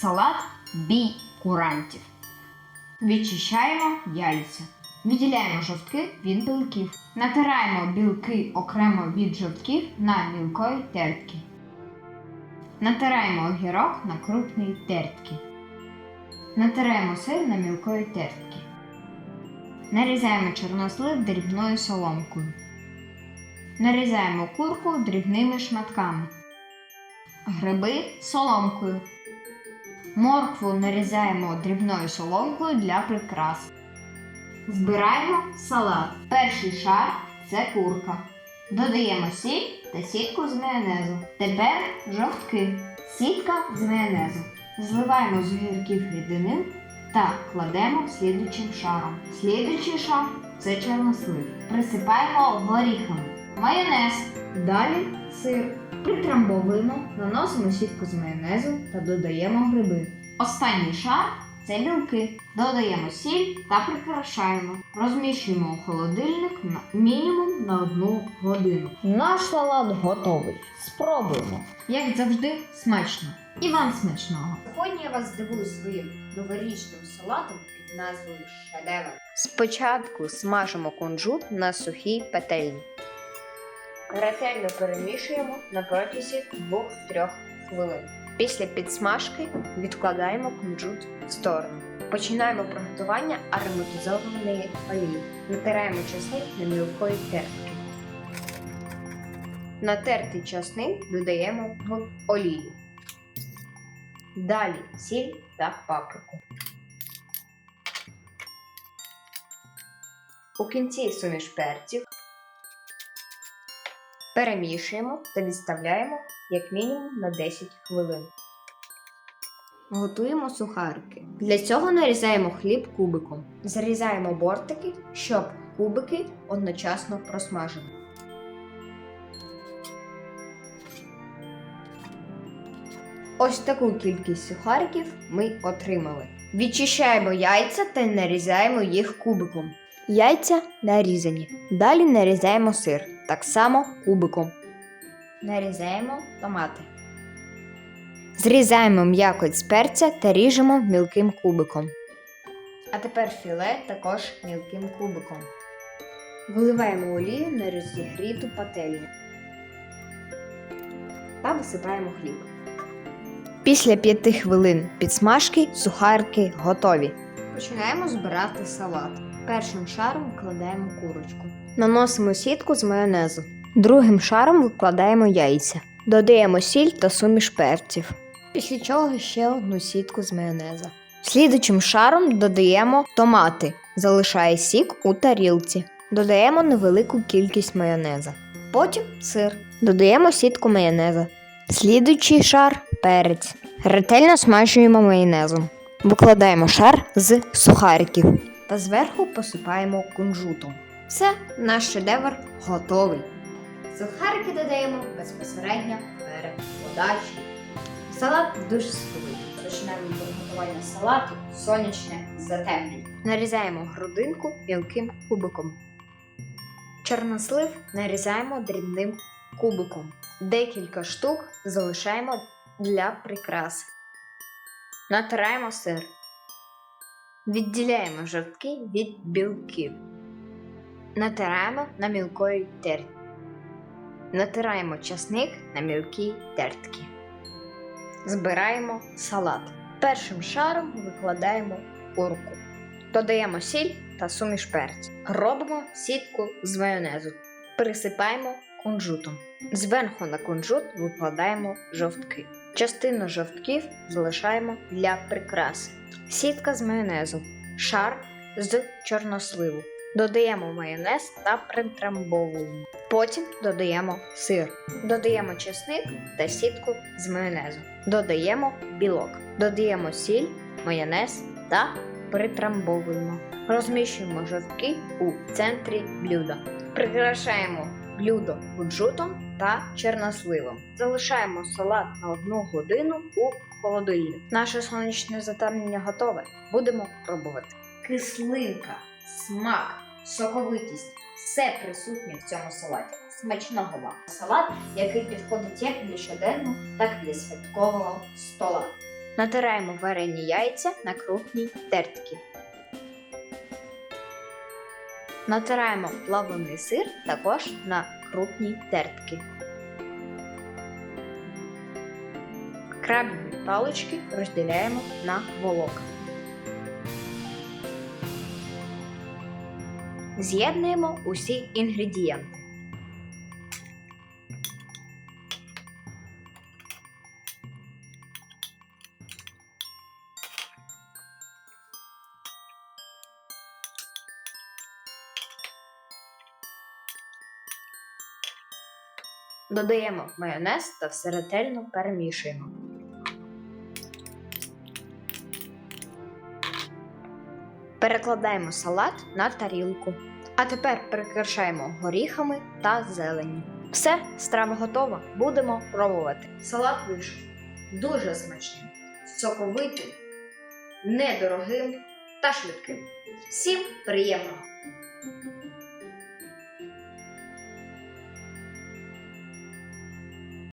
Салат бій курантів. Відчищаємо яйця. Відділяємо жовтки від білків. Натираємо білки окремо від жовтків на мілкої тертки. Натираємо огірок на крупній тертки. Натираємо сир на мілкої тертки. Нарізаємо чорнослив дрібною соломкою. Нарізаємо курку дрібними шматками. Гриби соломкою. Моркву нарізаємо дрібною соломкою для прикрас. Збираємо салат. Перший шар це курка. Додаємо сіль та сітку з майонезу. Тепер жовтки. Сітка з майонезу. Зливаємо з огірків рідини та кладемо слідуючим шаром. Слідуючий шар це чорнослив. Присипаємо горіхами. Майонез. Далі сир. Притрамбовуємо, наносимо сітку з майонезу та додаємо гриби. Останній шар це білки. Додаємо сіль та прикрашаємо. Розміщуємо у холодильник на мінімум на одну годину. Наш салат готовий. Спробуємо. Як завжди, смачно. І вам смачного. Сьогодні я вас здивую своїм новорічним салатом під назвою Шедевр. Спочатку смажимо кунжут на сухій петельні. Ретельно перемішуємо на протязі 2-3 хвилин. Після підсмажки відкладаємо кунжут в сторону. Починаємо приготування ароматизованої олії. Натираємо часник на мілкої тертки. Натертий часник додаємо в олію. Далі сіль та паприку. У кінці суміш перців. Перемішуємо та відставляємо як мінімум на 10 хвилин. Готуємо сухарики. Для цього нарізаємо хліб кубиком. Зарізаємо бортики, щоб кубики одночасно просмажили. Ось таку кількість сухариків ми отримали. Відчищаємо яйця та нарізаємо їх кубиком. Яйця нарізані. Далі нарізаємо сир, так само кубиком. Нарізаємо томати. Зрізаємо м'якоть з перця та ріжемо мілким кубиком. А тепер філе також мілким кубиком. Виливаємо олію на розігріту пательню. Та висипаємо хліб. Після 5 хвилин підсмажки сухарики готові. Починаємо збирати салат. Першим шаром викладаємо курочку. Наносимо сітку з майонезу. Другим шаром викладаємо яйця. Додаємо сіль та суміш перців. Після чого ще одну сітку з майонеза. Слідучим шаром додаємо томати. Залишає сік у тарілці. Додаємо невелику кількість майонеза. Потім сир. Додаємо сітку майонеза. Слідуючий шар перець. Ретельно смажуємо майонезом. Викладаємо шар з сухариків та зверху посипаємо кунжутом. Все, наш шедевр готовий. Сухарики додаємо безпосередньо перед подачею. Салат дуже смачний. Починаємо приготування салату сонячне затемнення. Нарізаємо грудинку мілким кубиком. Чорнослив нарізаємо дрібним кубиком. Декілька штук залишаємо для прикраси. Натираємо сир. Відділяємо жовтки від білків. Натираємо на мілкої тертці. Натираємо часник на мілкій тертки. Збираємо салат. Першим шаром викладаємо курку. Додаємо сіль та суміш перцю. Робимо сітку з майонезу. Присипаємо кунжутом. Зверху на кунжут викладаємо жовтки. Частину жовтків залишаємо для прикраси. Сітка з майонезу. Шар з чорносливу. Додаємо майонез та притрамбовуємо. Потім додаємо сир. Додаємо чесник та сітку з майонезу. Додаємо білок. Додаємо сіль, майонез та притрамбовуємо. Розміщуємо жовтки у центрі блюда. Прикрашаємо блюдо кунжутом та чорносливом. Залишаємо салат на одну годину у холодильник. Наше сонячне затемнення готове. Будемо пробувати. Кислинка, смак, соковитість все присутнє в цьому салаті. Смачного вам! Салат, який підходить як для щоденного, так і для святкового стола. Натираємо варені яйця на крупній тертці. Натираємо плавлений сир також на крупній тертці. Крабові палички розділяємо на волокна. З'єднуємо усі інгредієнти. Додаємо майонез та все ретельно перемішуємо. Перекладаємо салат на тарілку. А тепер прикрашаємо горіхами та зеленню. Все, страва готова. Будемо пробувати. Салат вийшов дуже смачним, соковитим, недорогим та швидким. Всім приємного!